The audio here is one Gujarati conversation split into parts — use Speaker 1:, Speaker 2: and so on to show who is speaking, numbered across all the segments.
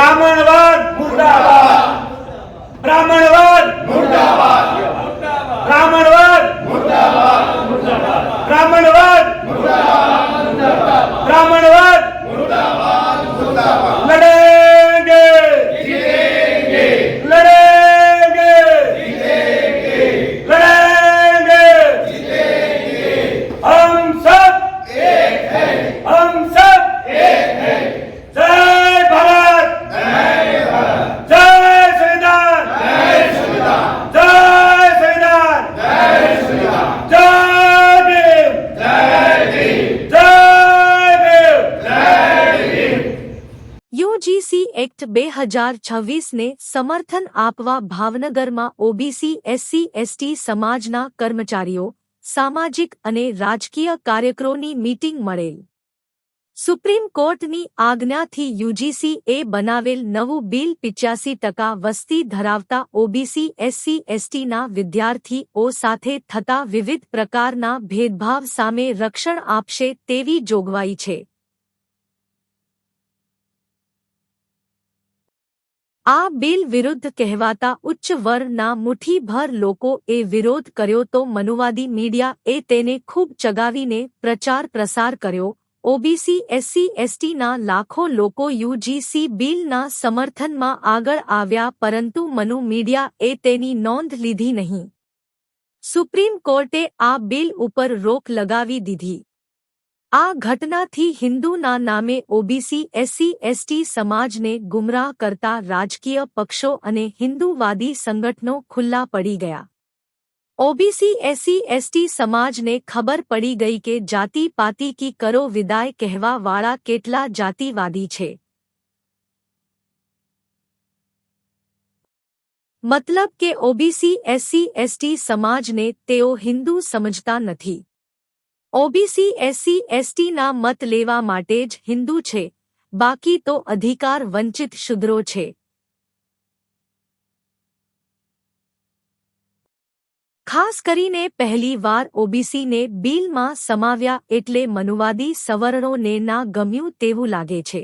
Speaker 1: ब्राह्मणवाद मुर्दाबाद ब्राह्मणवाद मुर्दाबाद ब्राह्मणवाद मुर्दाबाद ब्राह्मणवाद
Speaker 2: मुर्दाबाद सी एक्ट 2026 ने समर्थन આપવા ભાવનગર માં ओबीसी एससी एसटी સમાજના કર્મચારીઓ સામાજિક અને રાજકીય કાર્યકરોની મીટિંગ મળેલ સુપ્રીમ કોર્ટની આજ્ઞા થી યુજીસી એ બનાવેલ નવો બિલ 85% વસ્તી ધરાવતા ओबीसी एससी एसटी ના વિદ્યાર્થીઓ સાથે થતા વિવિધ પ્રકારના ભેદભાવ સામે રક્ષણ આપશે તેવી જોગવાઈ છે આ બિલ વિરુદ્ધ કહેવાતા ઉચ્ચ વર્ગના મુઠ્ઠીભર લોકોએ વિરોધ કર્યો તો મનુવાદી મીડિયા એ તેને ખૂબ ચગાવીને પ્રચાર પ્રસાર કર્યો ઓબીસી એસસી એસટીના લાખો લોકો યુજીસી બિલના સમર્થનમાં આગળ આવ્યા પરંતુ મનુ મીડિયા એ તેની નોંધ લીધી નહીં સુપ્રીમ કોર્ટે આ બિલ ઉપર રોક લગાવી દીધી આ ઘટના થી હિન્દુ ના નામે ओबीसी एससी एसटी સમાજ ને ગુમરા કરતા રાજકીય પક્ષો અને હિન્દુવાદી સંગઠનો ખુલ્લા પડી ગયા ओबीसी एससी एसटी સમાજ ને ખબર પડી ગઈ કે જાતિ પાતિ કી કરો વિદાય કહેવા વાળા કેટલા જાતિવાદી છે મતલબ કે ओबीसी एससी एसटी સમાજ ને તેઓ હિન્દુ સમજતા ન હતી ઓબીસી એસસી એસટીના મત લેવા માટે જ હિન્દુ છે બાકી તો અધિકાર વંચિત શુદ્રો છે ખાસ કરીને પહેલી વાર ઓબીસીને બિલમાં સમાવ્યા એટલે મનુવાદી સવર્ણોને ના ગમ્યું તેવું લાગે છે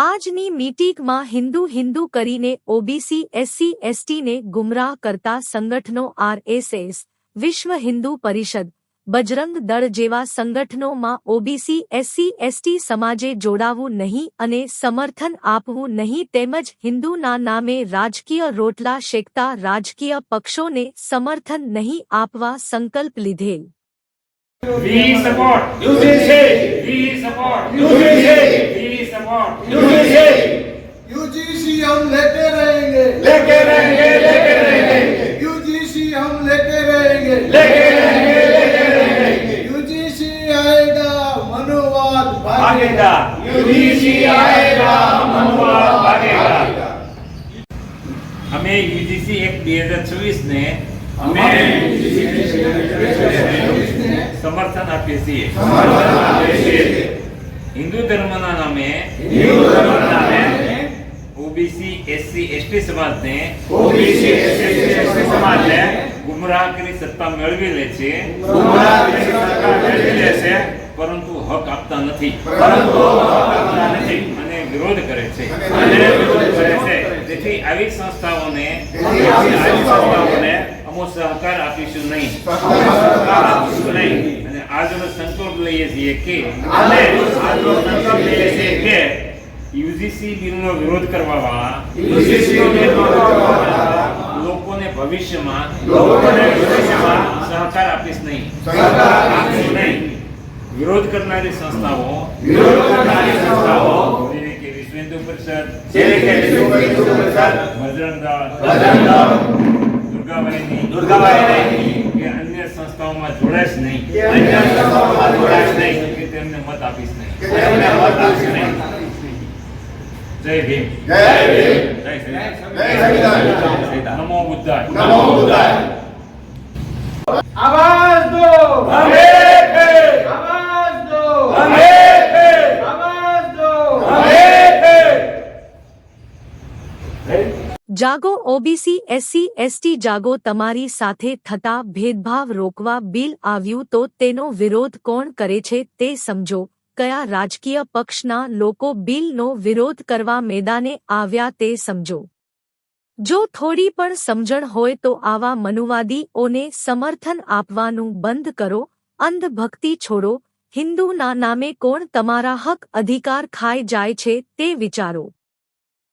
Speaker 2: આજની મીટિંગમાં હિન્દુ હિન્દુ કરીને ઓબીસી એસસી એસટીને ગુમરાહ કરતા સંગઠનો આરએસએસ વિશ્વ હિન્દુ પરિષદ બજરંગ દળ જેવા સંગઠનોમાં ઓબીસી એસસી એસટી સમાજે જોડાવું નહીં અને સમર્થન આપવું નહીં તેમજ હિન્દુના નામે રાજકીય રોટલા શેકતા રાજકીય પક્ષોને સમર્થન નહીં આપવા સંકલ્પ લીધેલ
Speaker 1: We support UCC. We support UCC. We UGC
Speaker 3: UGC हम लेते रहेंगे
Speaker 1: लेके रहेंगे लेके रहेंगे
Speaker 3: यूजीसी हम लेते रहेंगे
Speaker 1: लेके रहेंगे लेके रहेंगे
Speaker 3: यूजीसी आएगा मनोवाद
Speaker 1: भागेगा यूजीसी आएगा मनोवाद भागेगा हमें यूजीसी एक चौबीस ने हमें समर्थन आप છીએ સમર્થન હિન્દુ ધર્મના નામે હિન્દુ ધર્મના નામે ઓબીસી એસસી એસટી સમાજને ઓબીસી એસસી એસટી સમાજને ગુમરાહ કરી સત્તા મેળવી લે છે ગુમરાહ કરી સત્તા મેળવી લે છે પરંતુ હક આપતા નથી પરંતુ હક આપતા નથી અને વિરોધ કરે છે અને વિરોધ કરે છે તેથી આવી સંસ્થાઓને આવી સંસ્થાઓને અમો સહકાર આપીશું નહીં સહકાર આપીશું નહીં અને આજનો સંતોષ કહીએ છીએ કે અમે આત્મસંકલ્પ લઈએ છીએ કે યુજીસી બિલનો વિરોધ કરવાવાળા યુજીસી બિલનો વિરોધ કરવાવાળા લોકોને ભવિષ્યમાં લોકોને ભવિષ્યમાં સહકાર આપીશ નહીં સહકાર આપીશ નહીં વિરોધ કરનારી સંસ્થાઓ વિરોધ કરનારી સંસ્થાઓ કે વિશ્વેન્દ્ર પરિષદ જેને કે વિશ્વ પરિષદ ભજરંગા ભજરંગા દુર્ગાબાઈની દુર્ગાબાઈની કે અન્ય સંસ્થાઓમાં જોડાશ નહીં અન્ય
Speaker 3: पीस नहीं
Speaker 1: जय भीम जय
Speaker 3: भीम जय संविधान
Speaker 1: नमो बुद्धाय
Speaker 3: नमो बुद्धाय
Speaker 4: आवाज दो
Speaker 1: हमें पे
Speaker 4: आवाज दो
Speaker 1: हमें
Speaker 4: आवाज दो
Speaker 1: हमें पे
Speaker 2: જાગો ઓબીસી એસસી એસટી જાગો તમારી સાથે થતા ભેદભાવ રોકવા બિલ આવ્યું તો તેનો વિરોધ કયા રાજકીય પક્ષના લોકો બિલનો વિરોધ કરવા મેદાને આવ્યા તે સમજો જો થોડી પણ સમજણ હોય તો આવા મનુવાદીઓને સમર્થન આપવાનું બંધ કરો અંધભક્તિ છોડો હિન્દુના નામે કોણ તમારા હક અધિકાર ખાઈ જાય છે તે વિચારો